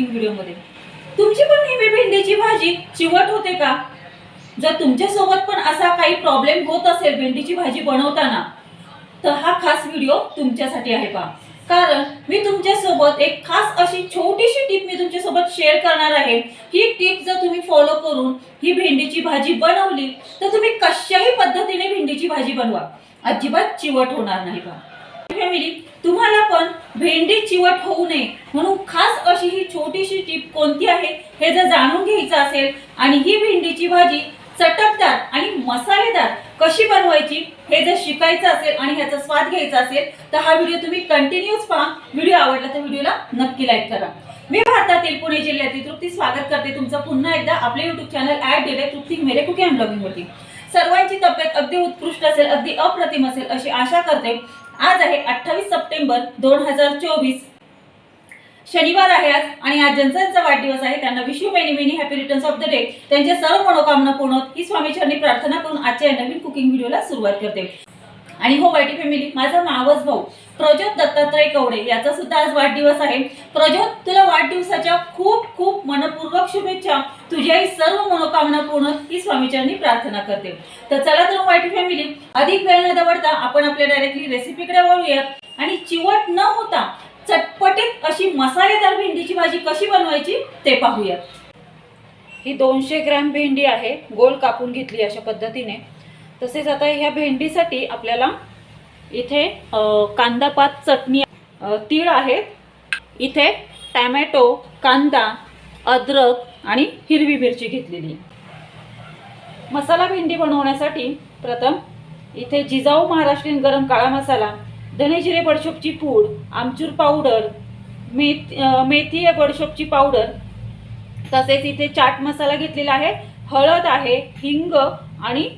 Cooking व्हिडिओमध्ये. तुमची पण नेहमी भेंडीची भाजी चिवट होते का? जर तुमच्यासोबत पण असा काही प्रॉब्लेम होत असेल भेंडीची भाजी बनवताना तर हा खास व्हिडिओ तुमच्यासाठी आहे पहा. कारण मी तुमच्यासोबत एक खास अशी छोटीशी टीप मी तुमच्यासोबत शेअर करणार आहे. ही टीप जर तुम्ही फॉलो करून ही भेंडीची भाजी बनवली तर तुम्ही कशाही पद्धतीने भेंडीची भाजी बनवा. अजिबात चिवट होणार नाही बा फॅमिली तुम्हाला पण भेंडी चिवट होऊ नये. म्हणून खास अशी ही छोटीशी टीप कोणती आहे हे जर जाणून घ्यायचं असेल आणि ही भेंडीची भाजी चटकदार आणि मसालेदार कशी बनवायची हे जर शिकायचं असेल आणि ह्याचा स्वाद घ्यायचा असेल तर हा व्हिडिओ तुम्ही कंटिन्यूस पहा. व्हिडिओ आवडला तर व्हिडिओला नक्की लाईक करा. मी भारतातील पुणे जिल्ह्यातील तृप्ती स्वागत करते तुमचं पुन्हा एकदा आपले युट्यूब चॅनल ऍड डेले तृप्ती मेरे कुकिंग अँड ब्लॉगिंग सर्वांची तब्येत अगदी उत्कृष्ट असेल अगदी अप्रतिम असेल अशी आशा करते. आज आहे अठ्ठावीस सप्टेंबर दोन हजार चोवीस. शनिवार आहे आज आणि आज ज्यांचा वाढदिवस आहे. त्यांना विश्व many many happy returns of the day. त्यांच्या सर्व मनोकामना पूर्ण ही स्वामीचरणी प्रार्थना करून आजच्या या नवीन कुकिंग व्हिडिओला सुरुवात करते. आणि हो वाईटी फॅमिली माझा मावस भाऊ प्रज्योत दत्तात्रय कवडे याचा सुद्धा आज वाढदिवस आहे. प्रज्योत तुला वाढदिवसाच्या खूप खूप मनपूर्वक शुभेच्छा. तुझ्याही सर्व मनोकामना पूर्ण ही स्वामीचरणी प्रार्थना करते. तर चला तर वाईटी फॅमिली अधिक वेळ न दवडता आपण आपल्या डायरेक्टली रेसिपीकडे वळूया आणि चिवट न होता चटपटीत अशी मसालेदार भेंडीची भाजी कशी बनवायची ते पाहूया ही दोनशे ग्रॅम भेंडी आहे गोल कापून घेतली अशा पद्धतीने. तसेच आता ह्या भेंडीसाठी आपल्याला इथे कांदापात कांदा पात चटणी तीळ आहेत. इथे टॅमॅटो कांदा अद्रक आणि हिरवी मिरची घेतलेली. मसाला भेंडी बनवण्यासाठी प्रथम इथे जिजाऊ महाराष्ट्रीयन गरम काळा मसाला धने जिरे बडशोपची पूड आमचूर पावडर मेथ मेथी या बडशोपची पावडर तसेच इथे चाट मसाला घेतलेला आहे हळद आहे हिंग आणि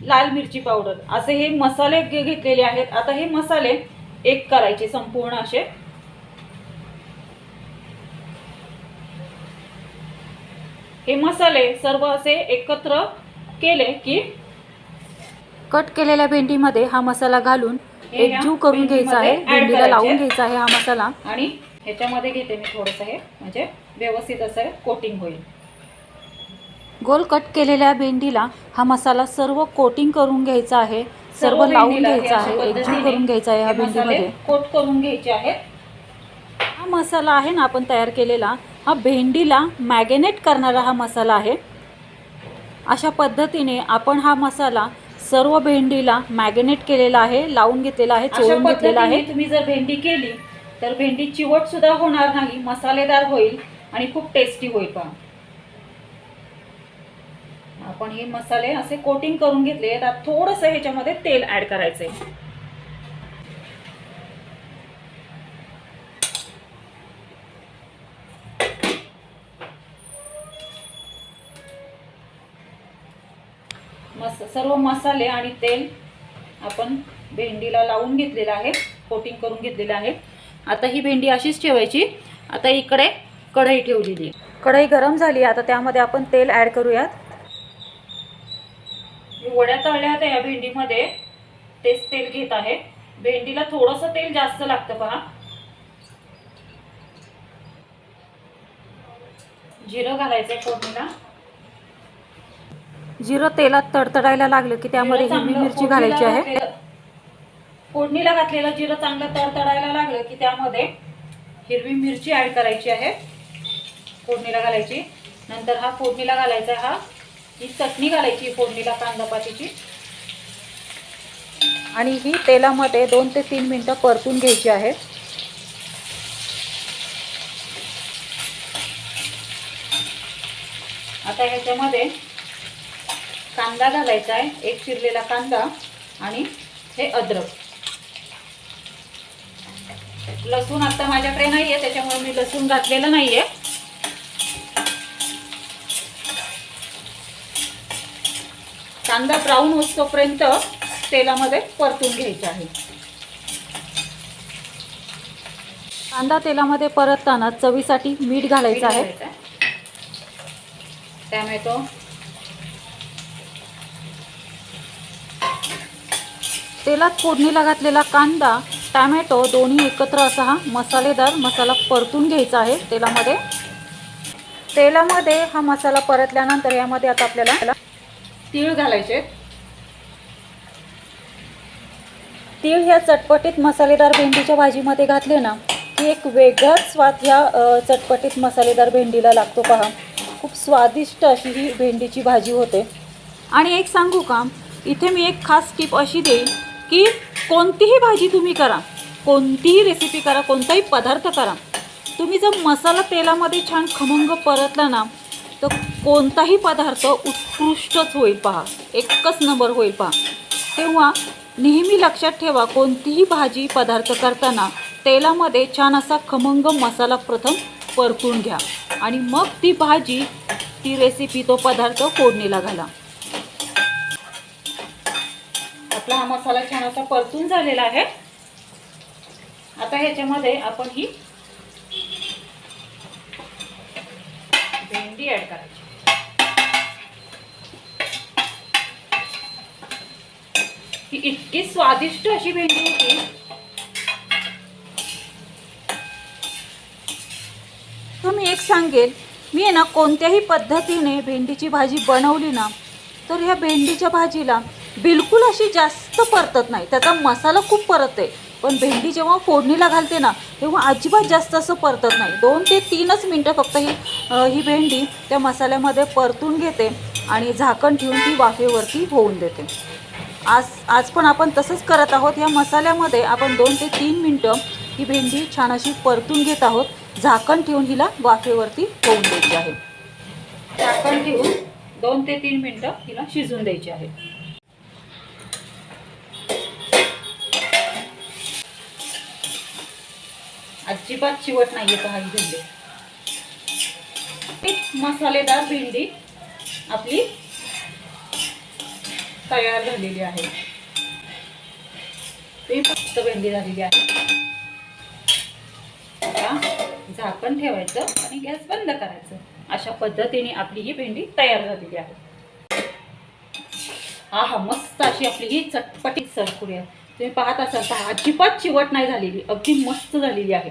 लाल मिरची पावडर. असे हे मसाले घेतलेले आहेत. आता हे मसाले एक करायचे संपूर्ण असे. हे मसाले सर्व असे एकत्र केले की कट केलेल्या भेंडीमध्ये हा मसाला घालून या एकजीव करून घ्यायचा आहे. भेंडीला लावून. घ्यायचा आहे हा मसाला. आणि ह्याच्यामध्ये घेते मी थोडंसं हे. म्हणजे व्यवस्थित असं कोटिंग होईल. गोल कट केलेल्या भेंडीला हा मसाला सर्व कोटिंग करून घ्यायचा आहे सर्व लावून घ्यायचा आहे एकजीव करून घ्यायचा आहे ह्या हे मसाले भेंडीमध्ये. कोट करून घ्यायचे आहेत. हा मसाला आहे ना आपण तयार केलेला हा भेंडीला मॅगिनेट करणारा हा मसाला आहे. अशा पद्धतीने आपण हा मसाला सर्व भेंडीला मॅगिनेट केलेला आहे लावून घेतलेला आहे चोळून घेतलेला आहे. तुम्ही जर भेंडी केली तर भेंडी चिवट सुद्धा होणार नाही मसालेदार होईल आणि खूप टेस्टी होईल पहा आपण हे मसाले असे कोटिंग करून घेतले आता थोडंसं ह्याच्यामध्ये तेल ऍड आहे मस सर्व मसाले आणि तेल आपण भेंडीला लावून घेतलेलं आहे कोटिंग करून घेतलेलं आहे. आता ही भेंडी अशीच ठेवायची. आता इकडे कढई ठेवलेली आहे. कढई गरम झाली आता त्यामध्ये आपण तेल ॲड करूयात. मी वड्या तळल्या होत्या या भेंडीमध्ये. तेच तेल घेत आहे. भेंडीला थोडंसं तेल जास्त लागतं पहा. जिरं घालायचंय फोडणीला. जिरं तेलात तडतडायला लागलं की त्यामध्ये हिरवी मिरची घालायची आहे. फोडणीला घातलेलं जिरं चांगलं तडतडायला लागलं की त्यामध्ये हिरवी मिरची ऍड करायची आहे. फोडणीला घालायची. नंतर हा फोडणीला घालायचा हा ही चटणी घालायची फोडणीला कांदा पातीची आणि ही तेलामध्ये दोन ते तीन मिनटं परतून घ्यायची आहे. आता ह्याच्यामध्ये कांदा घालायचा आहे एक चिरलेला कांदा आणि हे अद्रक. लसूण आता माझ्याकडे नाहीये त्याच्यामुळे मी लसूण घातलेलं नाहीये. कांदा ब्राऊन होतोपर्यंत तेलामध्ये परतून घ्यायचा आहे. कांदा तेलामध्ये परतताना चवीसाठी मीठ घालायचं आहे. टॅमॅटो. तेलात फोडणीला घातलेला कांदा टॅमॅटो दोन्ही एकत्र असा हा मसालेदार मसाला परतून घ्यायचा आहे तेलामध्ये. तेलामध्ये हा मसाला परतल्यानंतर यामध्ये आता आपल्याला तीळ घालायचे. तीळ ह्या चटपटीत मसालेदार भेंडीच्या भाजीमध्ये घातले ना की एक वेगळाच स्वाद ह्या चटपटीत मसालेदार भेंडीला लागतो पहा. खूप स्वादिष्ट अशी ही भेंडीची भाजी होते. आणि एक सांगू का इथे मी एक खास टीप अशी देईन की कोणतीही भाजी तुम्ही करा कोणतीही रेसिपी करा कोणताही पदार्थ करा तुम्ही जर मसाला तेलामध्ये छान खमंग परतला ना तर कोणताही पदार्थ उत्कृष्टच होईल पहा. एकच नंबर होईल पहा. तेव्हा नेहमी लक्षात ठेवा कोणतीही भाजी पदार्थ करताना तेलामध्ये छान असा खमंग मसाला प्रथम परतून घ्या आणि मग ती भाजी ती रेसिपी तो पदार्थ फोडणीला घाला. आपला हा मसाला छान असा परतून झालेला आहे. आता ह्याच्यामध्ये आपण ही भेंडी ॲड करायची. ही इतकी स्वादिष्ट अशी भेंडी होती. तुम्ही मी एक सांगेल मी आहे ना कोणत्याही पद्धतीने भेंडीची भाजी बनवली ना तर ह्या भेंडीच्या भाजीला बिलकुल अशी जास्त परतत नाही. त्याचा मसाला खूप परत आहे पण भेंडी जेव्हा फोडणीला घालते ना तेव्हा अजिबात जास्त असं परतत नाही. दोन ते तीनच मिनटं फक्त ही ही भेंडी त्या मसाल्यामध्ये परतून घेते आणि झाकण ठेवून ती वाफेवरती होऊन देते. आज आज पण आपण तसंच करत आहोत. या मसाल्यामध्ये आपण दोन ते तीन मिनटं ही भेंडी छान अशी परतून घेत आहोत. झाकण ठेवून हिला वाफेवरती होऊन द्यायची आहे. झाकण ठेवून दोन ते तीन मिनटं हिला शिजून द्यायची आहे. अजिबात चिवट नाहीये पहा ही भेंडी मसालेदार भेंडी आपली तयार झालेली आहे. ती फक्त भेंडी झालेली आहे. झाकण ठेवायचं आणि गॅस बंद करायचं. अशा पद्धतीने आपली ही भेंडी तयार झालेली आहे. हा हा मस्त अशी आपली ही चटपटीत सरपुरी आहे तुम्ही पाहत असाल तर अजिबात चिवट नाही झालेली अगदी मस्त झालेली आहे.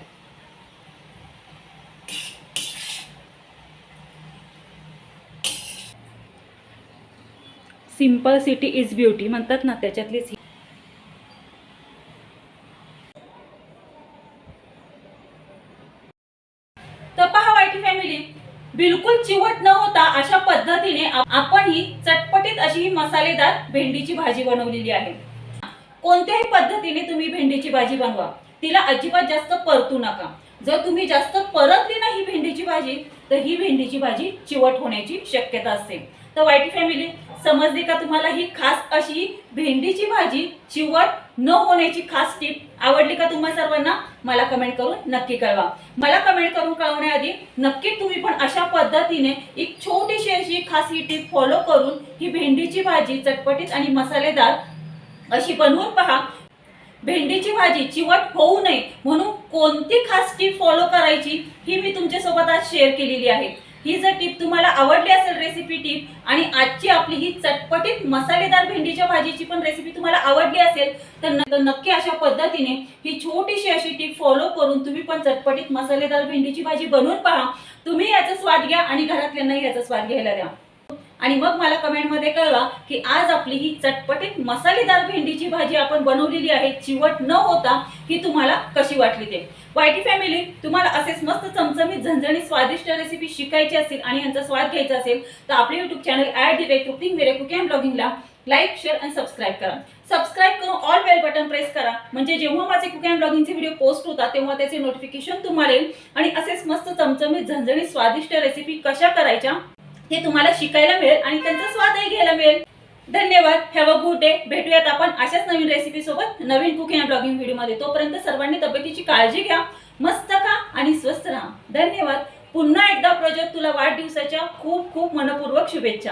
सिंपल सिटी इज ब्युटी म्हणतात ना त्याच्यातलीच तर पहा वाईटी फॅमिली बिलकुल चिवट न होता अशा पद्धतीने आपण ही चटपटीत अशी ही मसालेदार भेंडीची भाजी बनवलेली आहे. कोणत्याही पद्धतीने तुम्ही भेंडीची भाजी बनवा. तिला अजिबात जास्त परतू नका. जर तुम्ही जास्त परतली ना ही भेंडीची भाजी तर ही भेंडीची भाजी चिवट होण्याची शक्यता असते. तर वाईट फॅमिली समजली का तुम्हाला ही खास अशी भेंडीची भाजी चिवट न होण्याची खास टीप आवडली का तुम्हा सर्वांना? मला कमेंट करून नक्की कळवा. मला कमेंट करून कळवण्याआधी नक्की तुम्ही पण अशा पद्धतीने एक छोटीशी अशी खास ही टीप फॉलो करून ही भेंडीची भाजी चटपटीत आणि मसालेदार अशी बनवून पहा. भेंडीची भाजी चिवट होऊ नये म्हणून कोणती खास टीप फॉलो करायची ही मी तुमच्यासोबत आज शेअर केलेली आहे. ही जर टीप तुम्हाला आवडली असेल रेसिपी टीप आणि आजची आपली ही चटपटीत मसालेदार भेंडीच्या भाजीची पण रेसिपी तुम्हाला आवडली असेल तर नक्की अशा पद्धतीने ही छोटीशी अशी टीप फॉलो करून तुम्ही पण चटपटीत मसालेदार भेंडीची भाजी बनवून पहा. तुम्ही याचा स्वाद घ्या आणि घरातल्यांनाही याचा स्वाद घ्यायला द्या. आणि मग मला कमेंटमध्ये कळवा की आज आपली ही चटपटीत मसालेदार भेंडीची भाजी आपण बनवलेली आहे चिवट न होता ही तुम्हाला कशी वाटली ते. वायटी फॅमिली तुम्हाला असेच मस्त चमचमीत झणझणीत स्वादिष्ट रेसिपी शिकायची असेल आणि यांचा स्वाद घ्यायचा असेल तर आपले YouTube channel ad direct cooking मेरे कुकिंग अँड ब्लॉगिंगला लाईक शेअर आणि सबस्क्राईब करा. सबस्क्राईब करून ऑल बेल बटन प्रेस करा. म्हणजे जेव्हा माझे कुकिंग अँड ब्लॉगिंगचे व्हिडिओ पोस्ट होतात तेव्हा त्याचे नोटिफिकेशन तुम्हाला येईल. आणि असेच मस्त चमचमीत झणझणीत स्वादिष्ट रेसिपी कशा करायच्या हे तुम्हाला शिकायला मिळेल आणि त्यांचा स्वादही घ्यायला मिळेल. धन्यवाद. हॅव अ गुड डे भेटूयात आपण अशाच नवीन रेसिपी सोबत नवीन कुकिंग अँड ब्लॉगिंग व्हिडिओमध्ये तोपर्यंत सर्वांनी तब्येतीची काळजी घ्या. मस्त खा आणि स्वस्थ राहा. धन्यवाद. पुन्हा एकदा प्रजोत तुला वाढदिवसाच्या खूप खूप मनपूर्वक शुभेच्छा.